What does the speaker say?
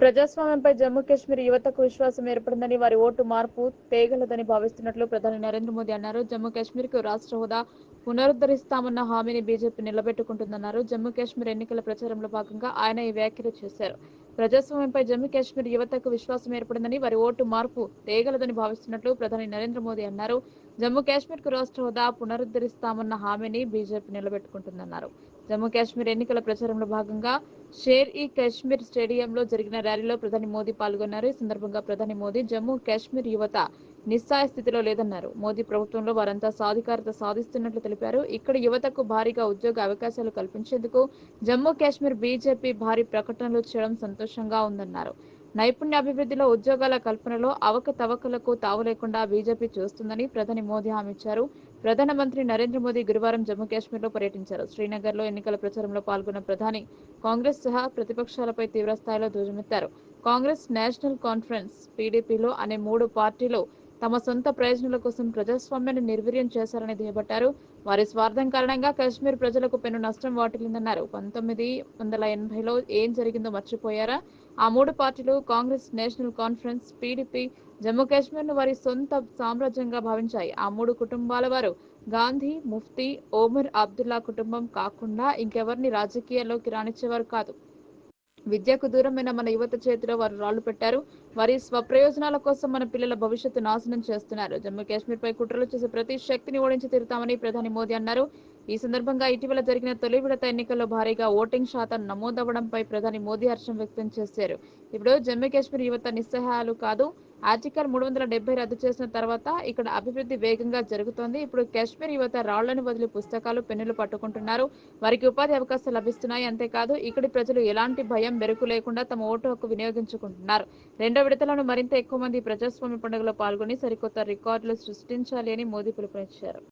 ప్రజాస్వామ్యంపై జమ్మూ కాశ్మీర్ యువతకు విశ్వాసం ఏర్పడిందని వారి ఓటు మార్పు తేగలదని భావిస్తున్నట్లు ప్రధాని నరేంద్ర మోదీ అన్నారు. జమ్మూ కాశ్మీర్కు రాష్ట్ర హోదా పునరుద్ధరిస్తామన్న హామీని బీజేపీ నిలబెట్టుకుంటుందన్నారు. జమ్మూ కాశ్మీర్ ఎన్నికల ప్రచారంలో భాగంగా ఆయన ఈ వ్యాఖ్యలు చేశారు. ప్రజాస్వామ్యంపై జమ్మూ కాశ్మీర్ యువతకు విశ్వాసం ఏర్పడిందని వారి ఓటు మార్పు తేగలదని భావిస్తున్నట్లు ప్రధాని నరేంద్ర మోదీ అన్నారు. జమ్మూ కాశ్మీర్కు రాష్ట్ర హోదా పునరుద్ధరిస్తామన్న హామీని బీజేపీ నిలబెట్టుకుంటుందన్నారు. జమ్మూ కాశ్మీర్ ఎన్నికల ప్రచారంలో భాగంగా షేర్ ఈ కాశ్మీర్ స్టేడియంలో జరిగిన ర్యాలీలో ప్రధాని మోదీ పాల్గొన్నారు. ఈ సందర్భంగా ప్రధాని మోదీ జమ్మూ కాశ్మీర్ యువత నిస్సాయ స్థితిలో లేదన్నారు. మోదీ ప్రభుత్వంలో వారంతా సాధికారత సాధిస్తున్నట్లు తెలిపారు. ఇక్కడ యువతకు భారీగా ఉద్యోగ అవకాశాలు కల్పించేందుకు జమ్మూ కాశ్మీర్ బీజేపీ భారీ ప్రకటనలు చేయడం సంతోషంగా ఉందన్నారు. నైపుణ్యాభివృద్ధిలో ఉద్యోగాల కల్పనలో అవకతవకలకు తావు లేకుండా బీజేపీ చూస్తుందని ప్రధాని మోదీ హామీ ఇచ్చారు. ప్రధానమంత్రి నరేంద్ర మోదీ గురువారం జమ్మూ కాశ్మీర్లో పర్యటించారు. శ్రీనగర్లో ఎన్నికల ప్రచారంలో పాల్గొన్న ప్రధాని కాంగ్రెస్ సహా ప్రతిపక్షాలపై తీవ్రస్థాయిలో ధ్వజమెత్తారు. కాంగ్రెస్ నేషనల్ కాన్ఫరెన్స్ పీడీపీలో అనే మూడు పార్టీలు తమ సొంత ప్రయోజనాల కోసం ప్రజాస్వామ్యాన్ని నిర్వీర్యం చేశారని దుయ్యబట్టారు వారి స్వార్థం కారణంగా కాశ్మీర్ ప్రజలకు పెను నష్టం వాటిల్లిందన్నారు. పంతొమ్మిది వందల ఎనభైలో ఏం జరిగిందో మర్చిపోయారా? ఆ మూడు పార్టీలు Congress National Conference PDP Jammu కాశ్మీర్ను వారి సొంత సామ్రాజ్యంగా భావించాయి. ఆ మూడు కుటుంబాల వారు గాంధీ ముఫ్తీ ఓమర్ అబ్దుల్లా కుటుంబం కాకుండా ఇంకెవరిని రాజకీయాల్లోకి రాణించేవారు కాదు. విద్యకు దూరమైన మన యువత చేతిలో వారు రాళ్ళు పెట్టారు. వారి స్వప్రయోజనాల కోసం మన పిల్లల భవిష్యత్తు నాశనం చేస్తున్నారు. జమ్మూ కాశ్మీర్ పై కుట్రలు చేసే ప్రతి శక్తిని ఓడించి తీరుతామని ప్రధాని మోదీ అన్నారు. ఈ సందర్భంగా ఇటీవల జరిగిన తొలి విడత ఎన్నికల్లో భారీగా ఓటింగ్ శాతం నమోదవడంపై ప్రధాని మోదీ హర్షం వ్యక్తం చేశారు. ఇప్పుడు జమ్మూ కాశ్మీర్ యువత నిస్సహాయాలు కాదు. ఆర్టికల్ మూడు వందల డెబ్బై రద్దు చేసిన తర్వాత ఇక్కడ అభివృద్ధి వేగంగా జరుగుతోంది. ఇప్పుడు కాశ్మీర్ యువత రాళ్ళను వదిలి పుస్తకాలు పెన్నులు పట్టుకుంటున్నారు. వారికి ఉపాధి అవకాశాలు లభిస్తున్నాయి. అంతేకాదు ఇక్కడి ప్రజలు ఎలాంటి భయం బెరుకు లేకుండా తమ ఓటు హక్కు వినియోగించుకుంటున్నారు. రెండో విడతలను మరింత ఎక్కువ మంది ప్రజాస్వామ్య పండుగలో పాల్గొని సరికొత్త రికార్డులు సృష్టించాలి అని మోదీ పిలుపునిచ్చారు.